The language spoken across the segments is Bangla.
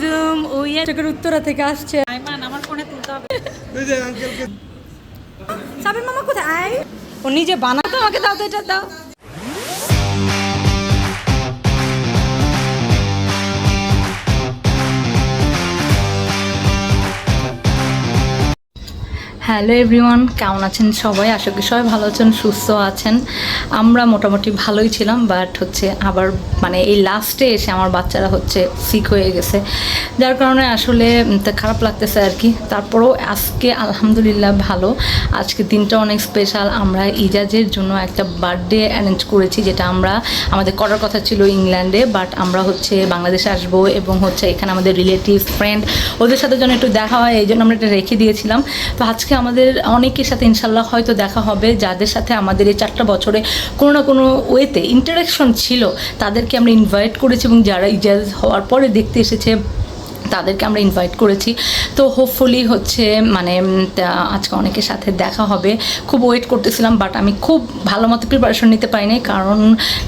জুম ও ইয়ে চোখের উত্তরা থেকে আসছে আইমান আমার ফোনে তুলতে হবে সাবির মামা কোথায় ও নিজে বানাতো আমাকে দাও তো এটা দাও হ্যালো এভরিওয়ান, কেমন আছেন সবাই? আশা করি সবাই ভালো আছেন, সুস্থ আছেন। আমরা মোটামুটি ভালোই ছিলাম বাট হচ্ছে আবার মানে এই লাস্টে এসে আমার বাচ্চারা হচ্ছে সিক হয়ে গেছে। যার কারণে আসলে খারাপ লাগতেছে আর কি। তারপরেও আজকে আলহামদুলিল্লাহ ভালো। আজকে দিনটা অনেক স্পেশাল আমরা ইজাজের জন্য একটা বার্থডে অ্যারেঞ্জ করেছি, যেটা আমরা, আমাদের করার কথা ছিল ইংল্যান্ডে বাট আমরা হচ্ছে বাংলাদেশে আসব এবং হচ্ছে এখানে আমাদের রিলেটিভ ফ্রেন্ড ওদের সাথে যেন একটু দেখা হয়, এই জন্য আমরা এটা রেখে দিয়েছিলাম। তো আজকে আমাদের অনেকের সাথে ইনশাল্লাহ হয়তো দেখা হবে, যাদের সাথে আমাদের এই চারটা বছরে কোনো না কোনো ওয়েতে ইন্টারাকশন ছিল, তাদেরকে আমরা ইনভাইট করেছি এবং যারা ইজাজ হওয়ার পরে দেখতে এসেছে তাদেরকে আমরা ইনভাইট করেছি। তো হোপফুলি হচ্ছে মানে তা আজকে অনেকের সাথে দেখা হবে। খুব ওয়েট করতেছিলাম বাট আমি খুব ভালো মতো প্রিপারেশন নিতে পারিনি, কারণ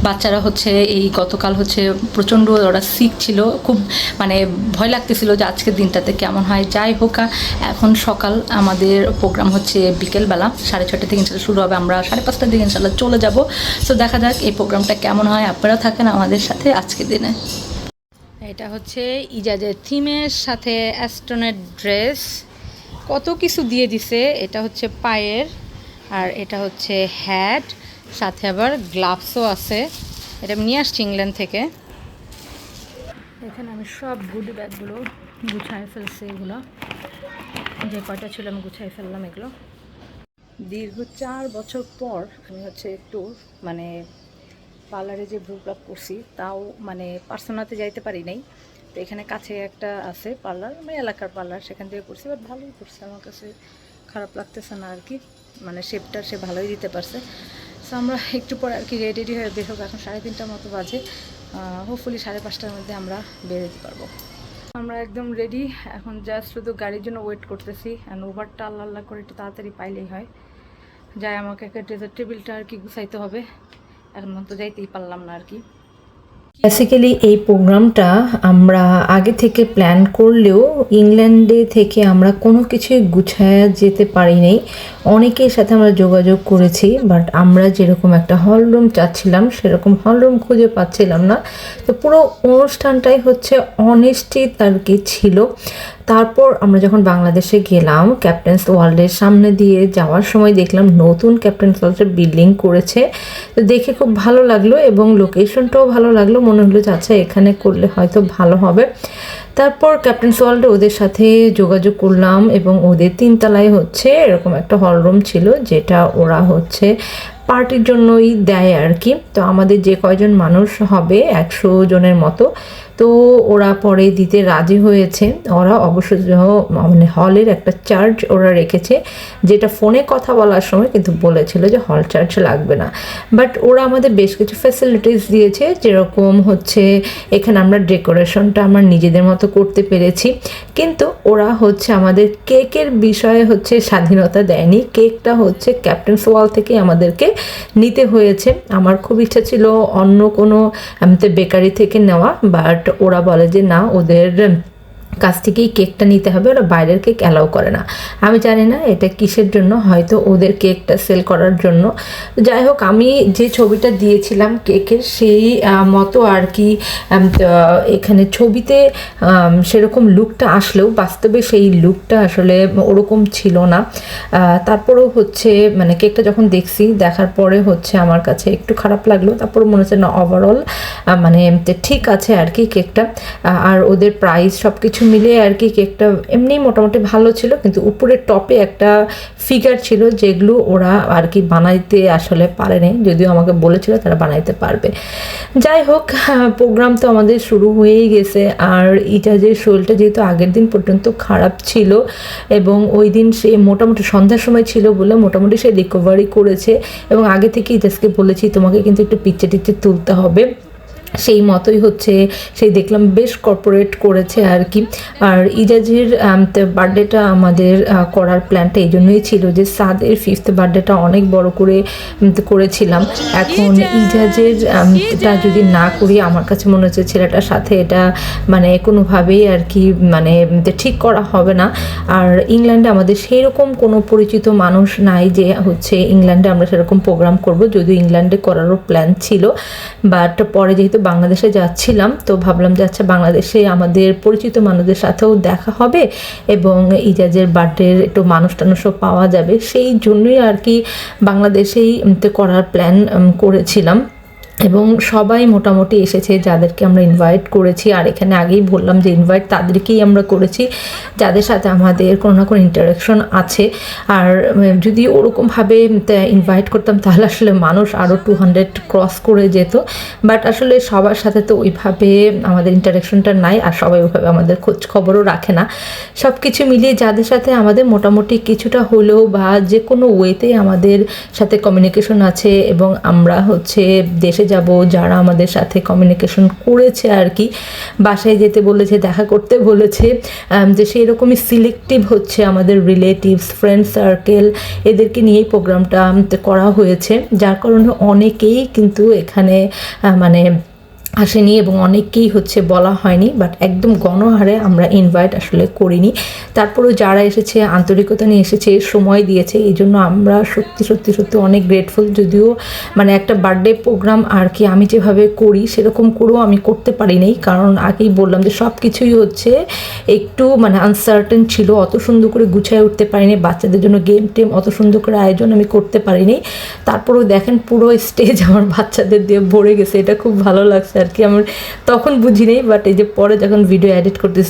বাচ্চারা হচ্ছে এই গতকাল হচ্ছে প্রচণ্ড ওরা সিক ছিল। খুব মানে ভয় লাগতেছিল যে আজকের দিনটাতে কেমন হয়। যাই হোক এখন সকাল আমাদের প্রোগ্রাম হচ্ছে বিকেলবেলা, সাড়ে ছটা থেকে ইনশাল্লাহ শুরু হবে। আমরা সাড়ে পাঁচটার দিকে ইনশাল্লাহ চলে যাব। সো দেখা যাক এই প্রোগ্রামটা কেমন হয়। আপনারা থাকেন আমাদের সাথে আজকের দিনে। এটা হচ্ছে ইজাজের থিমের সাথে অ্যাস্টনের ড্রেস। কত কিছু দিয়ে দিছে, এটা হচ্ছে পায়ের আর এটা হচ্ছে হ্যাট। সাথে আবার গ্লাভসও আছে। এটা আমি নিয়ে আসছি ইংল্যান্ড থেকে। এখানে আমি সব গুড ব্যাগগুলো গুছায় ফেলছি এগুলো। যে কয়টা ছিল আমি গুছাই ফেললাম এগুলো। দীর্ঘ চার বছর পর আমি হচ্ছে একটু মানে পার্লারে যে প্লাক করছি, তাও মানে পার্সোনাতে যাইতে পারি নাই। তো এখানে কাছে একটা আছে পার্লার মানে এলাকার পার্লার, সেখান থেকে করছি বাট ভালোই করছে। আমার কাছে খারাপ লাগতেছে না আর কি। মানে শেপটা সে ভালোই দিতে পারছে। সো আমরা একটু পরে আর কি রেডি হয়ে বের হোক। এখন সাড়ে তিনটার মতো বাজে। হোপফুলি সাড়ে পাঁচটার মধ্যে আমরা বের হতে পারব। আমরা একদম রেডি এখন জাস্ট শুধু গাড়ির জন্য ওয়েট করতেছি। অ্যান্ড ওভারটা আল্লাহ আল্লাহ করে একটু তাড়াতাড়ি পাইলেই হয়। যাই, আমাকে একটা ডেজার্ট টেবিলটা আর কি গুছাইতে হবে। এখন তো যাইতেই পারলাম না আর কি। বেসিক্যালি এই প্রোগ্রামটা আমরা আগে থেকে প্ল্যান করলেও ইংল্যান্ডে থেকে আমরা কোনো কিছুই গুছায়া যেতে পারি নাই। অনেকের সাথে আমরা যোগাযোগ করেছি বাট আমরা যেরকম একটা হল রুম চাচ্ছিলাম, সেরকম হল রুম খুঁজে পাচ্ছিলাম না। তো পুরো অনুষ্ঠানটাই হচ্ছে অনিশ্চিত আর কি ছিল। তারপর আমরা যখন বাংলাদেশে গেলাম ক্যাপ্টেন্স ওয়ার্ল্ডের সামনে দিয়ে যাওয়ার সময় দেখলাম নতুন ক্যাপ্টেন্স ওয়ার্ল্ডের বিল্ডিং করেছে। তো দেখে খুব ভালো লাগল এবং লোকেশনটাও ভালো লাগল। মনে হলো যে আচ্ছা এখানে করলে হয়তো ভালো হবে। তারপর ক্যাপ্টেন্স ওয়ার্ল্ডে ওদের সাথে যোগাযোগ করলাম এবং ওদের তিনতলায় হচ্ছে এরকম একটা হলরুম ছিল, যেটা ওরা হচ্ছে পার্টির জন্যই দেয় আর কি। তো আমাদের যে কয়জন মানুষ হবে, একশো জনের মতো। তো ওরা পরে দিতে রাজি হয়েছে। ওরা অবশ্য মানে হলের একটা চার্জ ওরা রেখেছে, যেটা ফোনে কথা বলার সময় কিন্তু বলেছিল যে হল চার্জ লাগবে না। বাট ওরা আমাদের বেশ কিছু ফ্যাসিলিটিস দিয়েছে, যেরকম হচ্ছে এখানে আমরা ডেকোরেশনটা আমার নিজেদের মতো করতে পেরেছি। কিন্তু ওরা হচ্ছে আমাদের কেকের বিষয়ে হচ্ছে স্বাধীনতা দেয়নি। কেকটা হচ্ছে ক্যাপ্টেন্স ওয়াল থেকে আমাদেরকে নিতে হয়েছে। আমার খুব ইচ্ছা ছিল অন্য কোনো বেকারি থেকে নেওয়া বাট ওরা বলে যে না, ওদের কাছ থেকেই কেকটা নিতে হবে, ওরা বাইরের কেক অ্যালাউ করে না। আমি জানি না এটা কিসের জন্য, হয়তো ওদের কেকটা সেল করার জন্য। যাই হোক, আমি যে ছবিটা দিয়েছিলাম কেকের, সেই মতো আর কি এখানে ছবিতে সেরকম লুকটা আসলেও বাস্তবে সেই লুকটা আসলে ওরকম ছিল না। তারপরেও হচ্ছে মানে কেকটা যখন দেখছি, দেখার পরে হচ্ছে আমার কাছে একটু খারাপ লাগল। তারপর মনে হচ্ছে না ওভারঅল মানে ঠিক আছে আর কি কেকটা। আর ওদের প্রাইস সব কিছু মিলিয়ে আর কি কেকটা এমনি মোটামুটি ভালো ছিল, কিন্তু উপরের টপে একটা ফিগার ছিল যেগুলো ওরা আর কি বানাইতে আসলে পারেনি, যদিও আমাকে বলেছিল তারা বানাইতে পারবে। যাই হোক প্রোগ্রাম তো আমাদের শুরু হয়েই গেছে, আর ইজাজের শরীরটা যেহেতু আগের দিন পর্যন্ত খারাপ ছিল, এবং ওই দিন সে মোটামুটি সন্ধ্যার সময় ছিল বলে মোটামুটি সে রিকভারি করেছে, এবং আগে থেকে ইজাজকে বলেছি, তোমাকে কিন্তু একটু পিকচার টিকচার তুলতে হবে। সেই মতোই হচ্ছে, সেই দেখলাম বেশ কর্পোরেট করেছে আর কি। আর ইজাজের বার্থডেটা আমাদের করার প্ল্যানটা এই জন্যই ছিল যে সাদের ফিফথ বার্থডেটা অনেক বড় করে করেছিলাম। এখন ইজাজের টা যদি না করি, আমার কাছে মনে হচ্ছে ছেলেটার সাথে এটা মানে কোনোভাবেই আর কি মানে ঠিক করা হবে না। আর ইংল্যান্ডে আমাদের সেই রকম কোনো পরিচিত মানুষ নাই যে হচ্ছে ইংল্যান্ডে আমরা সেরকম প্রোগ্রাম করব, যদিও ইংল্যান্ডে করারও প্ল্যান ছিল। বাট পরে যেহেতু বাংলাদেশে যাচ্ছিলাম, তো ভাবলাম যে আচ্ছা বাংলাদেশে আমাদের পরিচিত মানুষদের সাথেও দেখা হবে এবং ইজাজের বার্থডের একটু মানুষ টানুষও পাওয়া যাবে। সেই জন্যই আর কি বাংলাদেশেই করার প্ল্যান করেছিলাম। এবং সবাই মোটামুটি এসেছে যাদেরকে আমরা ইনভাইট করেছি। আর এখানে আগেই বললাম যে ইনভাইট তাদেরকেই আমরা করেছি, যাদের সাথে আমাদের কোনো না কোনো ইন্টারাকশন আছে। আর যদি ওরকমভাবে ইনভাইট করতাম, তাহলে আসলে মানুষ আরও টু হান্ড্রেড ক্রস করে যেত। বাট আসলে সবার সাথে তো ওইভাবে আমাদের ইন্টারাকশনটা নাই, আর সবাই ওইভাবে আমাদের খোঁজ খবরও রাখে না। সব কিছু মিলিয়ে যাদের সাথে আমাদের মোটামুটি কিছুটা হলেও বা যে কোনো ওয়েতে আমাদের সাথে কমিউনিকেশন আছে এবং আমরা হচ্ছে দেশে যাব, যারা আমাদের সাথে কমিউনিকেশন করেছে আর কি বাসায় যেতে বলেছে, দেখা করতে বলেছে যে সেই রকমই সিলেক্টিভ হচ্ছে আমাদের রিলেটিভস ফ্রেন্ড সার্কেল এদেরকে নিয়েই প্রোগ্রামটা করা হয়েছে। যার কারণে অনেকেই কিন্তু এখানে মানে আসেনি এবং অনেককেই হচ্ছে বলা হয়নি বাট একদম গণহারে আমরা ইনভাইট আসলে করিনি। তারপরেও যারা এসেছে, আন্তরিকতা নিয়ে এসেছে, সময় দিয়েছে, এই জন্য আমরা সত্যি সত্যি সত্যি অনেক গ্রেটফুল যদিও মানে একটা বার্থডে প্রোগ্রাম আর কি আমি যেভাবে করি, সেরকম করেও আমি করতে পারি পারিনি। কারণ আগেই বললাম যে সব কিছুই হচ্ছে একটু মানে আনসার্টেন ছিল, অত সুন্দর করে গুছায় উঠতে পারিনি, বাচ্চাদের জন্য গেম টেম অত সুন্দর করে আয়োজন আমি করতে পারিনি। তারপরেও দেখেন পুরো স্টেজ আমার বাচ্চাদের দিয়ে ভরে গেছে, এটা খুব ভালো লাগছে। আর কি আমার তখন বুঝি নেই বাট এই যে পরে যখন ভিডিও এডিট করতে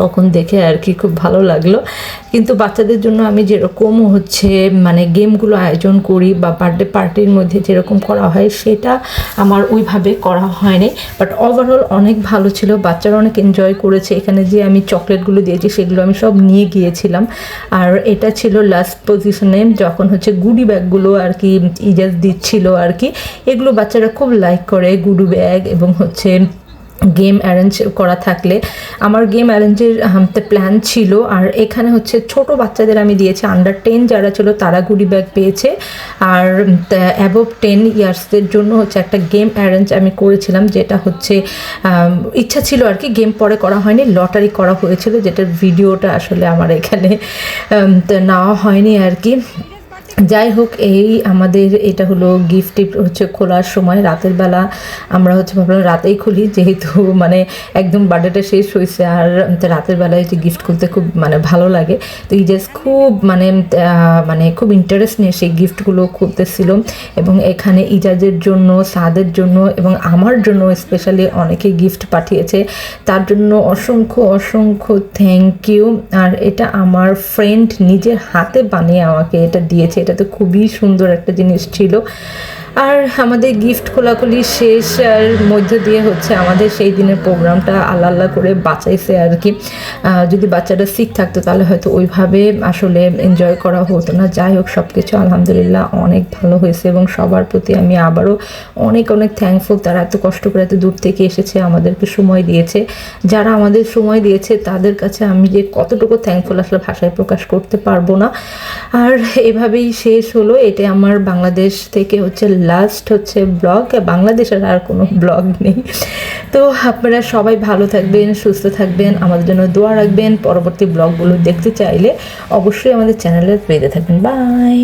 তখন দেখে আর কি খুব ভালো লাগল। কিন্তু বাচ্চাদের জন্য আমি যেরকম হচ্ছে মানে গেমগুলো আয়োজন করি বা বার্থডে পার্টির মধ্যে যেরকম করা হয় সেটা আমার ওইভাবে করা হয়নি। বাট ওভারঅল অনেক ভালো ছিল, বাচ্চারা অনেক এনজয় করেছে। এখানে যে আমি চকলেটগুলো দিয়েছি সেগুলো আমি সব নিয়ে গিয়েছিলাম। আর এটা ছিল লাস্ট পজিশনে যখন হচ্ছে গুডি ব্যাগগুলো আর কি ইজাজ দিচ্ছিল আর কি, এগুলো বাচ্চারা খুব লাইক করে, গুডু ব্যাগ এবং হচ্ছে গেম অ্যারেঞ্জ করা থাকলে আমার গেম অ্যারেঞ্জের প্ল্যান ছিল। আর এখানে হচ্ছে ছোট বাচ্চাদের আমি দিয়েছি আন্ডার টেন যারা ছিল তারা গুডি ব্যাগ পেয়েছে। আর অ্যাবভ টেন ইয়ার্সদের জন্য হচ্ছে একটা গেম অ্যারেঞ্জ আমি করেছিলাম, যেটা হচ্ছে ইচ্ছা ছিল আর কি গেম পরে করা হয়নি লটারি করা হয়েছিল, যেটার ভিডিওটা আসলে আমার এখানে নেওয়া হয়নি আর কি। যাই হোক, এই আমাদের এটা হলো গিফট হচ্ছে খোলার সময়। রাতের বেলা আমরা হচ্ছে ভাবলাম রাতেই খুলি, যেহেতু মানে একদম বার্থডেটা শেষ হয়েছে আর রাতের বেলায় যে গিফট খুলতে খুব মানে ভালো লাগে। তো এই জাস্ট খুব মানে মানে খুব ইন্টারেস্ট নিয়ে সেই গিফটগুলো খুলতেছিল এবং এখানে ইজাজের জন্য, সাদের জন্য এবং আমার জন্য স্পেশালি অনেকে গিফট পাঠিয়েছে। তার জন্য অসংখ্য অসংখ্য থ্যাংক ইউ আর এটা আমার ফ্রেন্ড নিজের হাতে বানিয়ে আমাকে এটা দিয়েছে। এটা তো খুবই সুন্দর একটা জিনিস ছিল। আর আমাদের গিফট খোলাখুলি শেষ আর মধ্য দিয়ে হচ্ছে আমাদের সেই দিনের প্রোগ্রামটা আল্লাহ আল্লাহ করে বাঁচাইছে আর কি। যদি বাচ্চাটা শিখ থাকতো তাহলে হয়তো ওইভাবে আসলে এনজয় করা হতো না। যাই হোক সব কিছু আলহামদুলিল্লাহ অনেক ভালো হয়েছে এবং সবার প্রতি আমি আবারও অনেক অনেক থ্যাঙ্কফুল তারা এত কষ্ট করে এত দূর থেকে এসেছে, আমাদেরকে সময় দিয়েছে। যারা আমাদের সময় দিয়েছে, তাদের কাছে আমি যে কতটুকু থ্যাঙ্কফুল আসলে ভাষায় প্রকাশ করতে পারব না। আর এভাবেই শেষ হলো। এটা আমার বাংলাদেশ থেকে হচ্ছে লাস্ট হচ্ছে ব্লগ বাংলাদেশের আর কোনো ব্লগ নেই। তো আপনারা সবাই ভালো থাকবেন, সুস্থ থাকবেন, আমাদের জন্য দোয়া রাখবেন। পরবর্তী ব্লগগুলো দেখতে চাইলে অবশ্যই আমাদের চ্যানেলে পেয়ে থাকবেন। বাই